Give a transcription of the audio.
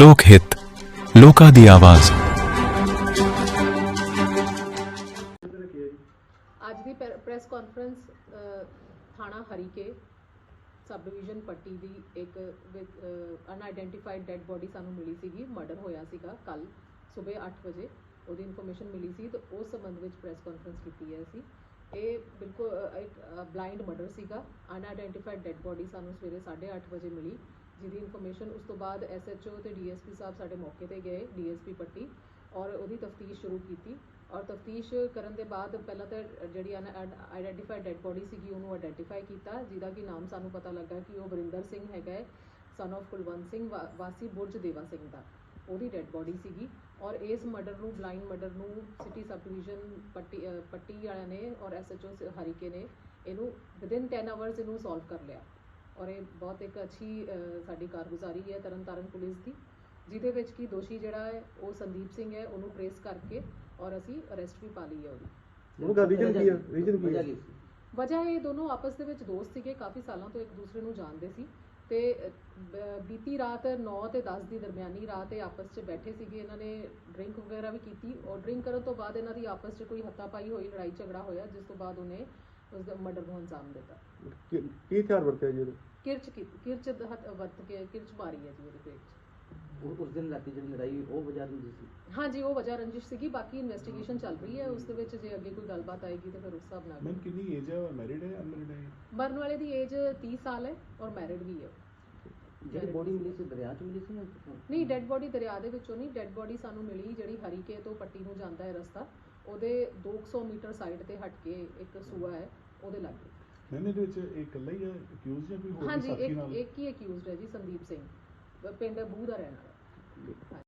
ਲੋਕ ਹਿੱਤ, ਲੋਕਾਂ ਦੀ ਆਵਾਜ਼। ਅੱਜ ਦੀ ਪ੍ਰੈ- ਪ੍ਰੈਸ ਕਾਨਫਰੰਸ ਥਾਣਾ ਹਰੀਕੇ ਸਬ ਡਿਵੀਜ਼ਨ ਪੱਟੀ ਦੀ ਇੱਕ ਅਨਆਇਡੈਂਟੀਫਾਈਡ ਡੈੱਡ ਬੋਡੀ ਸਾਨੂੰ ਮਿਲੀ ਸੀਗੀ ਮਰਡਰ ਹੋਇਆ ਸੀਗਾ ਕੱਲ ਸਵੇਰ 8 ਵਜੇ। ਉਹਦੀ ਇਨਫੋਰਮੇਸ਼ਨ ਮਿਲੀ ਸੀ ਤੇ ਉਸ ਸੰਬੰਧ ਵਿੱਚ ਪ੍ਰੈਸ ਕਾਨਫਰੰਸ ਕੀਤੀ ਹੈ ਅਸੀਂ। ਇਹ ਬਿਲਕੁਲ ਇੱਕ ਬਲਾਈਂਡ ਮਰਡਰ ਸੀਗਾ। ਅਨਆਇਡੈਂਟੀਫਾਈਡ ਡੈੱਡ ਬੋਡੀ ਸਾਨੂੰ ਸਵੇਰੇ 8:30 ਵਜੇ ਮਿਲੀ। ਜਿਹਦੀ ਇਨਫੋਰਮੇਸ਼ਨ ਉਸ ਤੋਂ ਬਾਅਦ ਐਸਐਚਓ ਤੇ ਡੀਐਸਪੀ ਸਾਹਿਬ ਸਾਡੇ ਮੌਕੇ ਤੇ ਗਏ ਡੀਐਸਪੀ ਪੱਟੀ, ਔਰ ਉਹਦੀ ਤਫਤੀਸ਼ ਸ਼ੁਰੂ ਕੀਤੀ। ਔਰ ਤਫਤੀਸ਼ ਕਰਨ ਦੇ ਬਾਅਦ ਪਹਿਲਾਂ ਤਾਂ ਜਿਹੜੀ ਆਈਡੈਂਟੀਫਾਈਡ ਡੈਡ ਬੋਡੀ ਸੀਗੀ, ਉਹਨੂੰ ਆਈਡੈਂਟੀਫਾਈ ਕੀਤਾ, ਜਿਹਦਾ ਕਿ ਨਾਮ ਸਾਨੂੰ ਪਤਾ ਲੱਗਾ ਕਿ ਉਹ ਵਰਿੰਦਰ ਸਿੰਘ ਹੈਗਾ ਹੈ ਸਨ of ਕੁਲਵੰਤ ਸਿੰਘ, ਵਾ- ਵਾਸੀ ਬੁਰਜ ਦੇਵਾ ਸਿੰਘ ਦਾ। ਉਹਦੀ ਡੈੱਡ ਬੋਡੀ ਸੀਗੀ। ਔਰ ਇਸ ਮਰਡਰ ਨੂੰ ਬਲਾਈਂਡ ਮਰਡਰ ਨੂੰ city sub division Patti Patti ਵਾਲਿਆਂ ਨੇ ਔਰ ਐਸਐਚਓ ਹਰੀਕੇ ਨੇ ਇਹਨੂੰ ਵਿਦਿਨ 10 ਆਵਰਸ ਇਹਨੂੰ ਸੋਲਵ ਕਰ ਲਿਆ। ਔਰ ਇਹ ਬਹੁਤ ਇੱਕ ਅੱਛੀ ਸਾਡੀ ਕਾਰਗੁਜ਼ਾਰੀ ਹੈ ਤਰਨਤਾਰਨ ਪੁਲਿਸ ਦੀ ਜਿਹਦੇ ਵਿੱਚ ਕੀ ਦੋਸ਼ੀ ਜਿਹੜਾ ਹੈ ਉਹ ਸੰਦੀਪ ਸਿੰਘ ਹੈ ਉਹਨੂੰ ਟ੍ਰੇਸ ਕਰਕੇ ਔਰ ਅਸੀਂ ਅਰੈਸਟ ਵੀ ਪਾ ਲਈ ਹੈ ਉਹਦੀ। ਉਹਦਾ ਰੀਜਨ ਕੀ ਹੈ? ਰੀਜਨ ਕੀ ਹੈ? ਵਜ੍ਹਾ ਇਹ ਦੋਨੋਂ ਆਪਸ ਦੇ ਵਿੱਚ ਦੋਸਤ ਸੀਗੇ ਕਾਫੀ ਸਾਲਾਂ ਤੋਂ ਇੱਕ ਦੂਸਰੇ ਨੂੰ ਜਾਣਦੇ ਸੀ ਤੇ ਬੀਤੀ ਰਾਤ 9 ਤੇ 10 ਦੀ ਦਰਮਿਆਨੀ ਰਾਤ ਇਹ ਆਪਸ 'ਚ ਬੈਠੇ ਸੀਗੇ ਇਹਨਾਂ ਨੇ ਡਰਿੰਕ ਵਗੈਰਾ ਵੀ ਕੀਤੀ ਔਰ ਡਰਿੰਕ ਕਰਨ ਤੋਂ ਬਾਅਦ ਇਹਨਾਂ ਦੀ ਆਪਸ 'ਚ ਕੋਈ ਹੱਤਾਪਾਈ ਹੋਈ ਲੜਾਈ ਝਗੜਾ ਹੋਇਆ ਜਿਸ ਤੋਂ ਬਾਅਦ ਉਹਨੇ ਉਸ ਦਾ ਮਰਡਰ ਨੂੰ ਅੰਜਾਮ ਦਿੱਤਾ। ਕੀ ਕੀ ਹਥਿਆਰ ਵਰਤਿਆ ਜੀ ਉਹਦੇ? ਕਿਰਚ ਕੀ ਕਿਰਚ ਹੱਥ ਵਰਤ ਕੇ ਕਿਰਚ ਮਾਰੀ ਹੈ ਜੀ ਉਹਦੇ ਪੇਟ 'ਚ। ਉਹ- ਉਸ ਦਿਨ ਰਾਤੀ ਜਿਹੜੀ ਲੜਾਈ ਹੋਈ, ਉਹ ਵਜ੍ਹਾ ਨਹੀਂ ਸੀ? ਹਾਂਜੀ ਉਹ ਵਜ੍ਹਾ ਰੰਜਿਸ਼ ਸੀਗੀ ਬਾਕੀ ਇਨਵੈਸਟੀਗੇਸ਼ਨ ਚੱਲ ਰਹੀ ਹੈ ਉਸ ਦੇ ਵਿੱਚ ਜੇ ਅੱਗੇ ਕੋਈ ਗੱਲਬਾਤ ਆਏਗੀ ਤਾਂ ਫਿਰ ਉਸ ਹਿਸਾਬ ਨਾਲ। ਮੈਮ ਕਿੰਨੀ ਏਜ ਹੈ ਮੈਰਿਡ ਹੈ ਅਨਮੈਰਿਡ ਹੈ? ਮਰਨ ਵਾਲੇ ਦੀ ਏਜ 30 ਸਾਲ ਹੈ ਔਰ ਮੈਰਿਡ ਵੀ ਹੈ। ਜਿਹੜੀ ਬੋਡੀ ਮਿਲੀ ਸੀ ਦਰਿਆ 'ਚ ਮਿਲੀ ਸੀ ਕਿੱਥੋਂ? ਨਹੀਂ ਡੈੱਡ ਬੋਡੀ ਦਰਿਆ ਦੇ ਵਿੱਚੋਂ ਨਹੀਂ ਡੈੱਡ ਬੋਡੀ ਸਾਨੂੰ ਮਿਲੀ ਜਿਹੜੀ ਹਰੀਕੇ ਤੋਂ ਪੱਟੀ ਨੂੰ ਜਾਂਦਾ ਹੈ ਰਸਤਾ। ਉਹਦੇ 200 ਮੀਟਰ ਸਾਈਡ ਤੇ ਹਟ ਕੇ ਇੱਕ ਸੂਆ ਹੈ ਉਹਦੇ ਲਾਗੇ। ਮੈਮ ਇਹਦੇ ਵਿੱਚ ਇਹ ਇਕੱਲਾ ਹੀ ਅਕਿਊਜ਼ ਜਾਂ ਕੋਈ ਹੋਰ ਹਾਂਜੀ ਸਾਥੀ ਇੱਕ ਨਾਲ? ਇੱਕ ਹੀ ਅਕਿਊਜ਼ਡ ਹੈ ਜੀ ਸੰਦੀਪ ਸਿੰਘ ਪਿੰਡ ਬੂਹ ਦਾ ਰਹਿਣ ਵਾਲਾ।